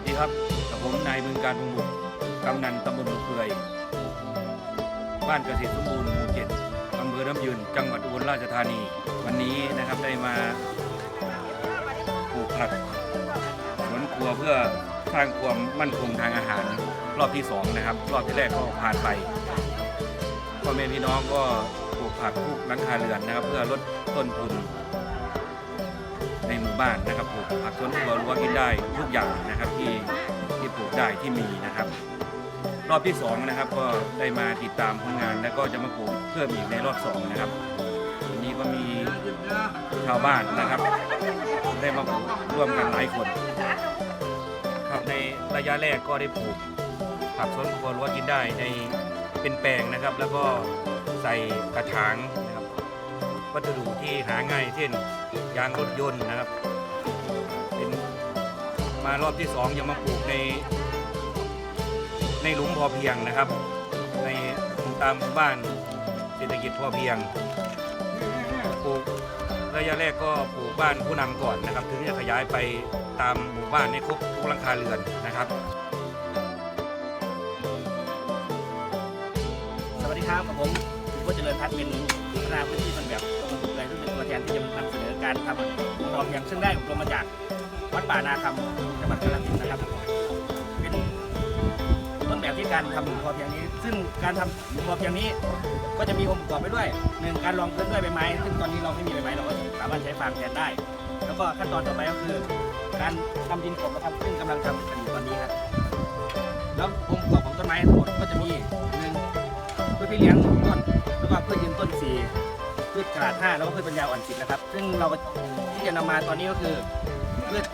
สดีครับกับผมนายเมืองการพงบุตรกำนันตำบลบุเปื่อยบ้านเกษตรสมบูรณ์หมู่เจ็ดอำเภอน้ำยืน จังหวัดอุบลราชธานี วันนี้นะครับได้มาปลูกผักสวนครัวเพื่อสร้างความมั่นคงทางอาหาร รอบที่สองนะครับ รอบที่แรกก็ผ่านไปพ่อแม่พี่น้องก็ปลูกผักปลูกหลังคาเรือนนะครับ เพื่อลดต้นทุน ในหมู่บ้านนะครับปลูกผักสวนครัวรั้วกินได้ทุกอย่างนะครับที่ที่ปลูกได้ที่มีนะครับ รอบที่สองนะครับก็ได้มาติดตามผลงาน แล้วก็จะมาปลูกเพิ่มอีกในรอบสองนะครับวันนี้ก็มีชาวบ้านนะครับ ได้มาปลูกร่วมกันหลายคนครับในระยะแรกก็ได้ปลูกผักสวนครัวรั้วกินได้ในเป็นแปลงนะครับ แล้วก็ใส่กระถางนะครับวัสดุที่หาง่ายเช่น ยางรถยนต์นะครับ เป็นมารอบที่สองยังมาปลูกใน ในหลุมพอเพียงนะครับ ในตามบ้านเศรษฐกิจพอเพียงปลูกระยะแรกก็ปลูกบ้านผู้นำก่อนนะครับ ถึงจะขยายไปตามหมู่บ้านในครบทุกหลังคาเรือนนะครับ สวัสดีครับกับผมผมก็เจริญพัฒน์เป็นพัฒนาพื้นที่ต้นแบบตรง บุกเลยซึ่งเป็นตัวแทนที่จะนำเสนอการทำพอเพียงซึ่งได้อบรมมาจากวัดป่านาคำจังหวัดกาฬสินธุ์นะครับ เป็นต้นแบบที่การทำพอเพียงนี้ ซึ่งการทำพอเพียงนี้ ก็จะมีองค์ประกอบไปด้วยหนึ่งการรองพื้นด้วยใบไม้ ซึ่งตอนนี้เราไม่มีใบไม้เราก็สามารถใช้ฟางแทนได้ แล้วก็ขั้นตอนต่อไปก็คือ การทำดินกบนะครับซึ่งกำลังทำกันอยู่ตอนนี้ครับแล้วองค์ประกอบของต้นไม้ทั้งหมดก็จะมีหนึ่งพืชพี่เลี้ยงต้นแล้วก็พืชยืนต้นสี่ ชกระดาษห้าแล้วก็พืชปัญญาอ่อนสิบนะครับ ซึ่งเราก็ที่จะนำมาตอนนี้ก็คือพืช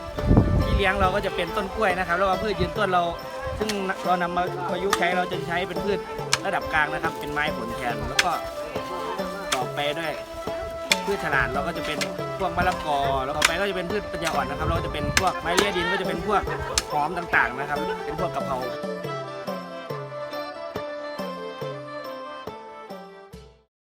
พี่เลี้ยงเราก็จะเป็นต้นกล้วยนะครับ แล้วก็พืชยืนต้นเรา ซึ่งเรานำมาประยุกต์ใช้เราจะใช้เป็นพืชระดับกลางนะครับ เป็นไม้ผลแทนแล้วก็ต่อไปด้วยพืชฉลาดเราก็จะเป็นพวกมะละกอแล้วต่อไปก็จะเป็นพืชปัญญาอ่อนนะครับ เราจะเป็นพวกไม้เลี้ยดินก็จะเป็นพวกหอมต่างๆนะครับ เป็นพวกกะเพรา